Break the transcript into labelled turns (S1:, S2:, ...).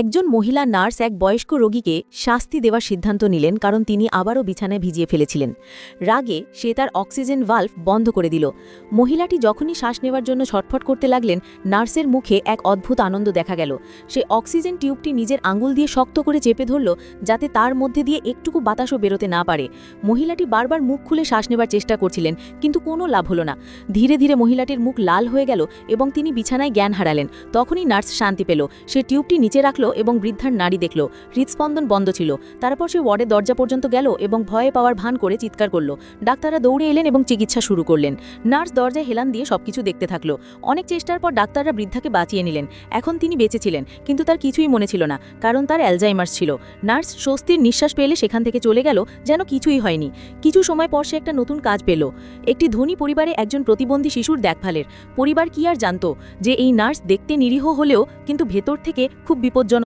S1: একজন মহিলা নার্স এক বয়স্ক রোগীকে শাস্তি দেওয়ার সিদ্ধান্ত নিলেন কারণ তিনি আবারও বিছানায় ভিজিয়ে ফেলেছিলেন। রাগে সে তার অক্সিজেন ভাল্ভ বন্ধ করে দিল। মহিলাটি যখনই শ্বাস নেওয়ার জন্য ছটফট করতে লাগলেন, নার্সের মুখে এক অদ্ভুত আনন্দ দেখা গেল। সে অক্সিজেন টিউবটি নিজের আঙুল দিয়ে শক্ত করে চেপে ধরল যাতে তার মধ্যে দিয়ে একটুকু বাতাসও বেরোতে না পারে। মহিলাটি বারবার মুখ খুলে শ্বাস নেবার চেষ্টা করছিলেন, কিন্তু কোনো লাভ হলো না। ধীরে ধীরে মহিলাটির মুখ লাল হয়ে গেল এবং তিনি বিছানায় জ্ঞান হারালেন। তখনই নার্স শান্তি পেল। সে টিউবটি নিচে রাখল এবং বৃদ্ধার নাড়ি দেখল। হৃদস্পন্দন বন্ধ ছিল। তারপর সে ওয়ার্ডের দরজা পর্যন্ত গেল এবং ভয়ে পাওয়ার ভান করে চিৎকার করল। ডাক্তাররা দৌড়ে এলেন এবং চিকিৎসা শুরু করলেন। নার্স দরজায় হেলান দিয়ে সবকিছু দেখতে থাকল। অনেক চেষ্টার পর ডাক্তাররা বৃদ্ধাকে বাঁচিয়ে নিলেন। এখন তিনি বেঁচে ছিলেন, কিন্তু তার কিছুই মনে ছিল না, কারণ তার অ্যালজাইমার্স ছিল। নার্স স্বস্তির নিঃশ্বাস পেলে সেখান থেকে চলে গেল, যেন কিছুই হয়নি। কিছু সময় পর সে একটা নতুন কাজ পেল। একটি ধনী পরিবারে একজন প্রতিবন্ধী শিশুর দেখভালের। পরিবার কি আর জানতো যে এই নার্স দেখতে নিরীহ হলেও কিন্তু ভেতর থেকে খুব বিপজ্জনক